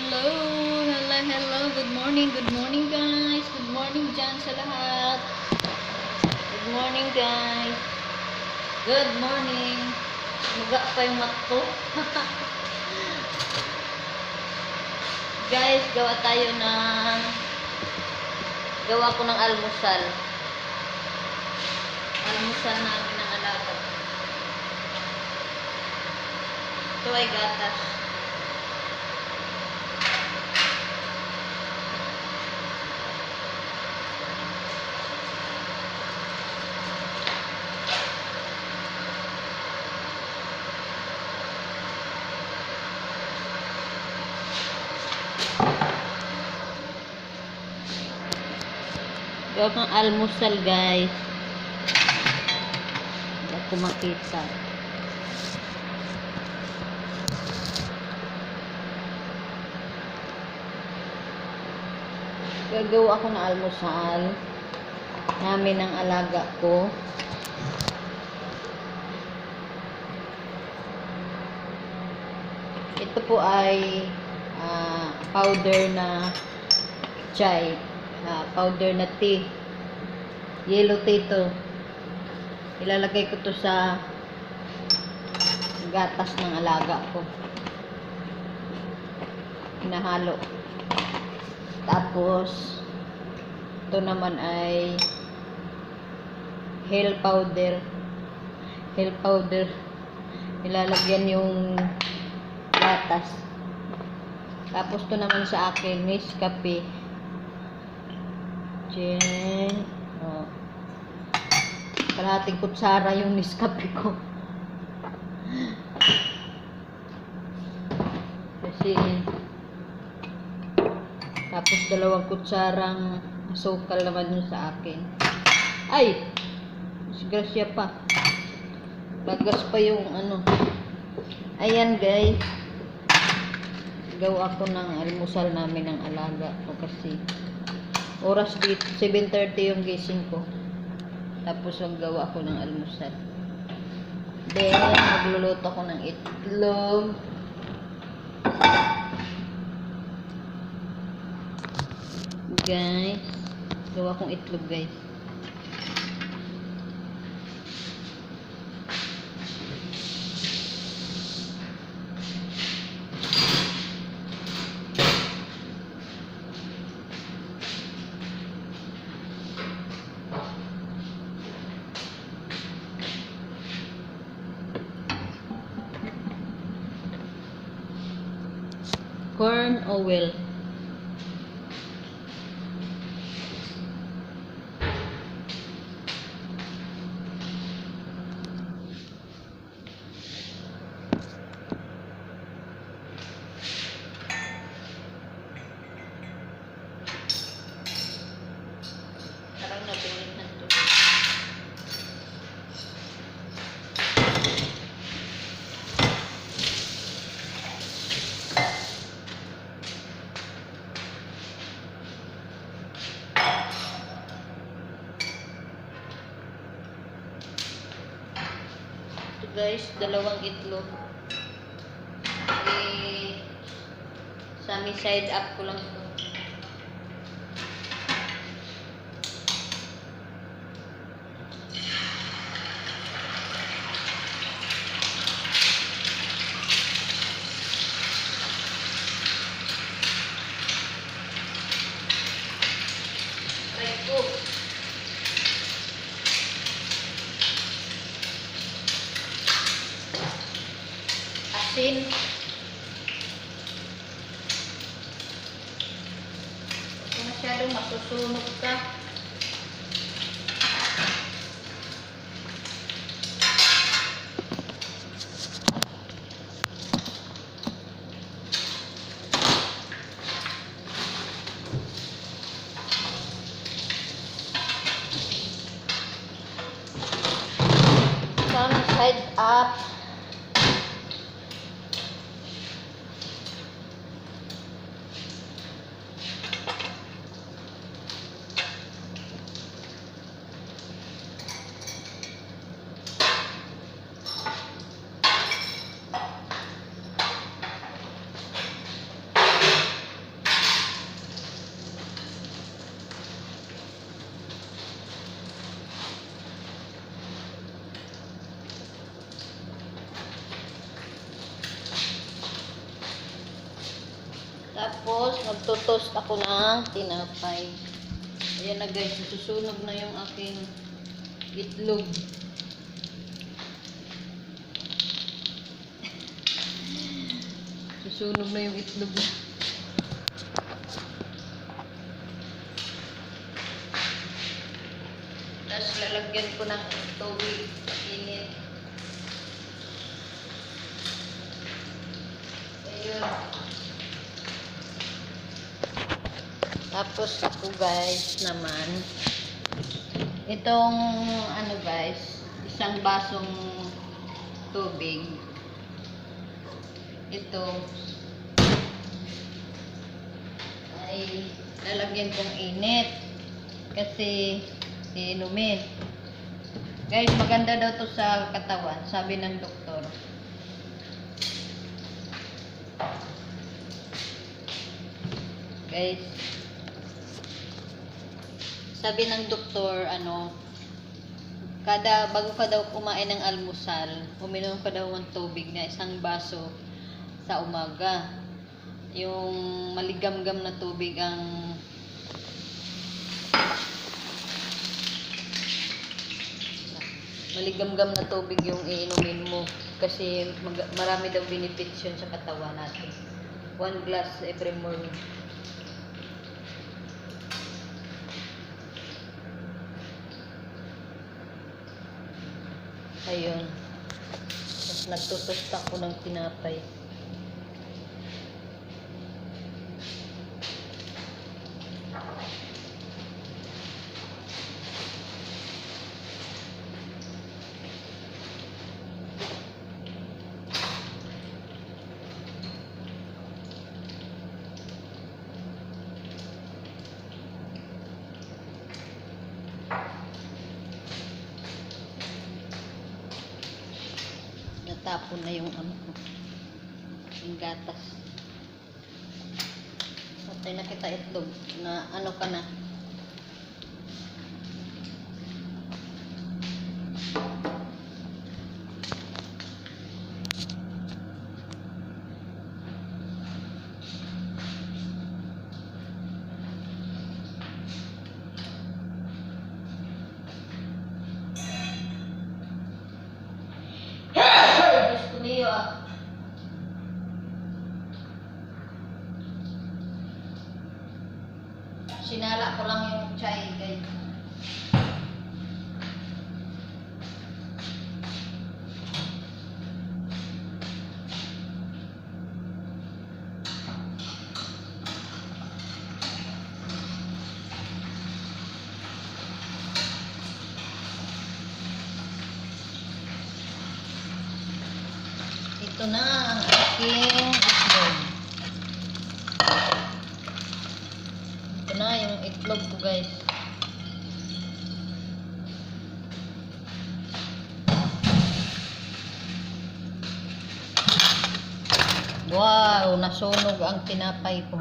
hello. Hello, hello. Good morning, good morning guys. Good morning dyan sa lahat. Good morning guys. Good morning. Muga pa yung mat ko. guys, gawa tayo ng gawa ko ng almusal. Almusal namin ng alaga. Ito ay gatas. Gawa kang almusal, guys. Hindi ako makita. Gagawa ako ng almusal namin ng alaga ko. Ito po ay ah, powder na chai, ah, powder na tea. Yellow tea to. Ilalagay ko to sa gatas ng alaga ko. Hinahalo. Tapos, ito naman ay hair powder. Hair powder. Nilalagyan yung gatas. Tapos, to naman sa akin, Nescafe. Diyan. Kalahating kutsara yung Nescafe ko. Kasi, tapos dalawang kutsarang asukal naman yun sa akin. Ay! Disgrasya pa. Bagas pa yung ano. Ayan guys. Gawa ko ng almusal namin ng alaga ko kasi oras dito 7.30 yung gising ko. Tapos maggawa ko ng almusal. Then, magluluto ko ng itlog. Guys, gawa kong itlog guys. Corn oil. Parang nabinit na to. Ito guys, dalawang itlog. Eh, sunny side up ko lang ito. Masyadong masusunog ka. Some side up. Tapos, magtotoast ako ng tinapay. Ayan na guys, susunog na yung aking itlog. Susunog na yung itlog. Tapos lalagyan ko ng tubig init. Ayun. Tapos ako guys naman, itong ano guys, isang basong tubig. Ito ay lalagyan kong init kasi iinumin. Guys, maganda daw to sa katawan, sabi ng doktor. Guys, sabi ng doktor, ano, kada, bago ka daw kumain ng almusal, uminom ka daw ng tubig na isang baso sa umaga. Yung maligamgam na tubig ang maligamgam na tubig yung iinumin mo kasi marami daw benefits yun sa katawan natin. One glass every morning. Ayun. Tapos nagtutost ako ng tinapay. Na yung ano ko. Yung gatas. Patay na kita itlog na ano ka na. Diyos ko niyo ah. Sinala ko lang yung chai guys. Ito na ang aking itlog. Ito na yung itlog ko guys. Wow, nasunog ang tinapay ko.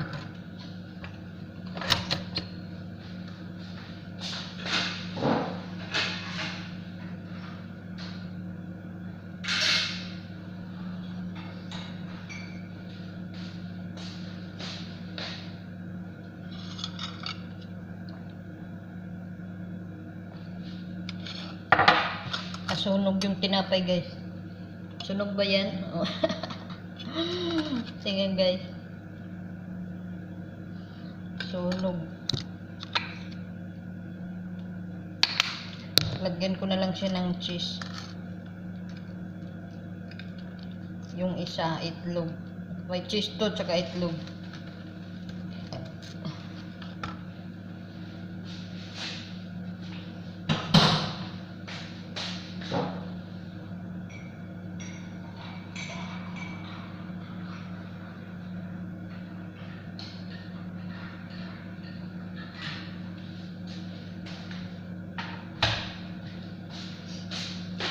Nasunog yung tinapay guys. Sunog ba yan? Oh. Sige guys. Sunog. Lagyan ko na lang siya ng cheese. Yung isa, itlog. May cheese to, tsaka itlog.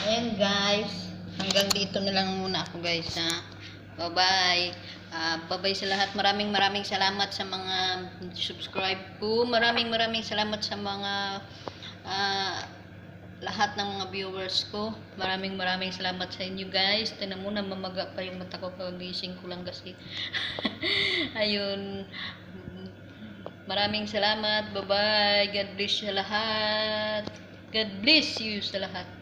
Ayan guys. Hanggang dito na lang muna ako guys ha. Bye bye. Ah, bye bye sa lahat. Maraming maraming salamat sa mga subscribe ko. Maraming maraming salamat sa mga ah, lahat ng mga viewers ko. Maraming maraming salamat sa inyo guys. Tinan mo na mamaga pa yung mata ko kagising ko lang kasi. Ayun. Maraming salamat. Bye-bye. God bless sa lahat. God bless you sa lahat.